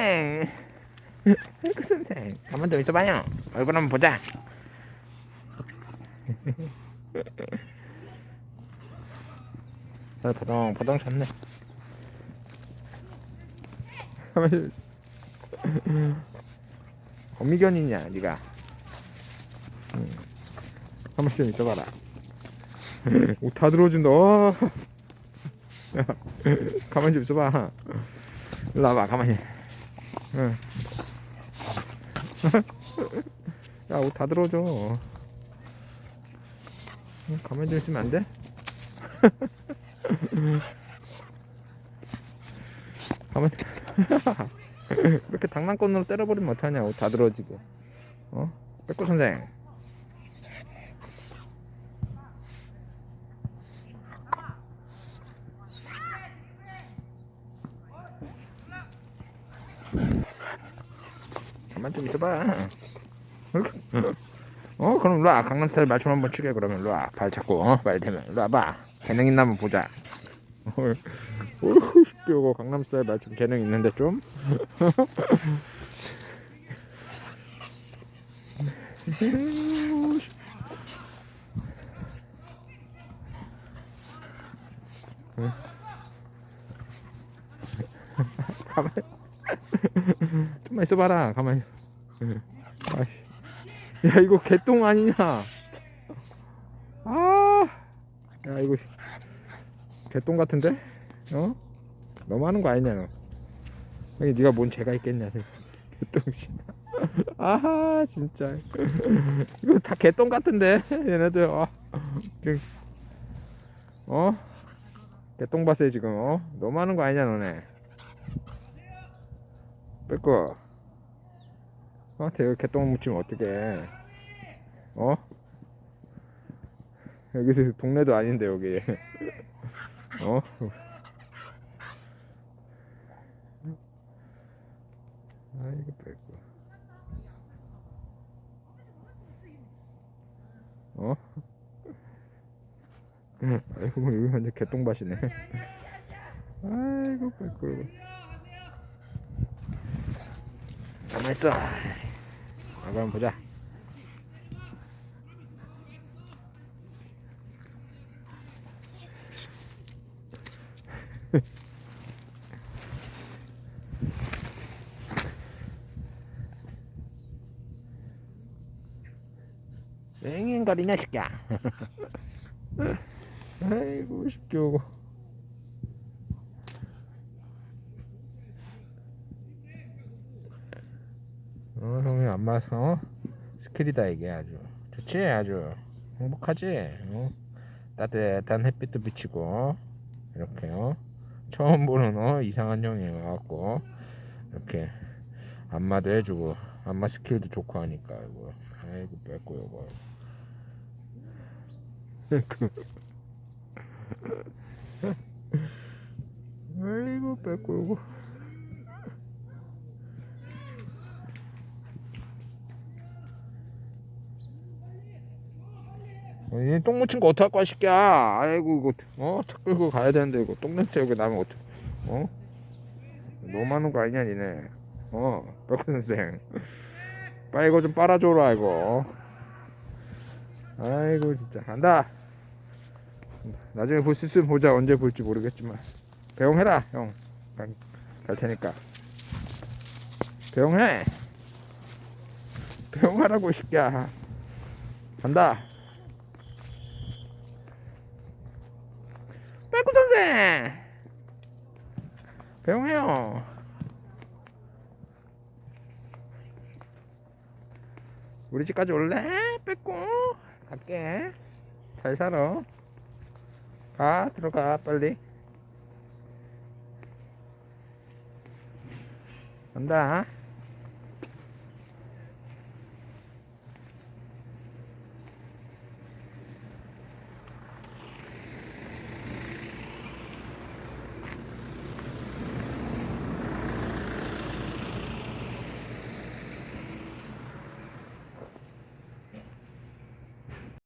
선생. 백구 선생. 가만 좀 있어봐요. 얼굴 한번 보자. 아, 포동 포동 쳤네. 가만히 좀 있어. 어미견이냐, 네가? 응. 가만히 좀 있어봐라. 옷다 들어준다. 와. 야, 가만히 좀 있어봐. 일로 와봐, 가만히. 응. 야, 옷 다 들어줘. 응, 가만히 좀 있으면 안 돼? 가만히. 왜 이렇게 장난감으로 때려버리면 어떡하냐, 옷 다 들어지게. 어? 백구 선생. 가만 좀 있어봐. 어? 그럼 일로 와 강남스타일 말춤 한번 추게 그러면. 와발 잡고 어? 말 되면. 일로 와봐. 재능 있나 한번 보자. 어휴. 이거 강남스타일 말춤 재능 있는데 좀? 가만 좀만 있어봐라. 가만히. 아이씨. 야 이거 개똥 아니냐? 아야 이거 개똥 같은데? 어? 너무 하는 거 아니냐 너? 여기 네가 뭔 죄가 있겠냐 개똥씨. 아 진짜. 이거 다 개똥 같은데 얘네들. 어, 그- 어? 개똥 봤어요 지금 어? 너무 하는 거 아니냐 너네. 뺏고 어 대가 개똥 묻히면 어떡해. 어? 여기서 동네도 아닌데 여기. 어? 아이고 뺏고. 어? 아이고 여기 완전 개똥밭이네. 아이고 뺏고. 가만 있어. 아, 그럼 보자. 앵앵거리냐 새끼야. 아이고 시끄고. 어, 형이 안 마서 어? 스킬이다 이게 아주 좋지 아주 행복하지 어? 따뜻한 햇빛도 비치고 어? 이렇게 어? 처음 보는 어? 이상한 형이 와갖고 이렇게 안마도 해주고 안마 스킬도 좋고 하니까 이거 아이고 뺏고 요거 아이고 뺏고 요거 이똥 묻힌 거 어떡할 거야 새끼야? 아이고 이거 어 차 끌고 가야 되는데 이거 똥 냄새 여기 나면 어떡 어? 너무 하는 거 아니냐 니네. 어 덕후 선생 빨리 이거 좀 빨아줘라 이거. 아이고 진짜. 간다. 나중에 볼 수 있으면 보자. 언제 볼지 모르겠지만. 배웅해라 형 갈 갈 테니까. 배웅해. 배웅하라고 이 새끼야. 간다 빼꾸 선생 배웅해요. 우리 집까지 올래? 빼꾸 갈게. 잘 살아. 가 들어가 빨리. 간다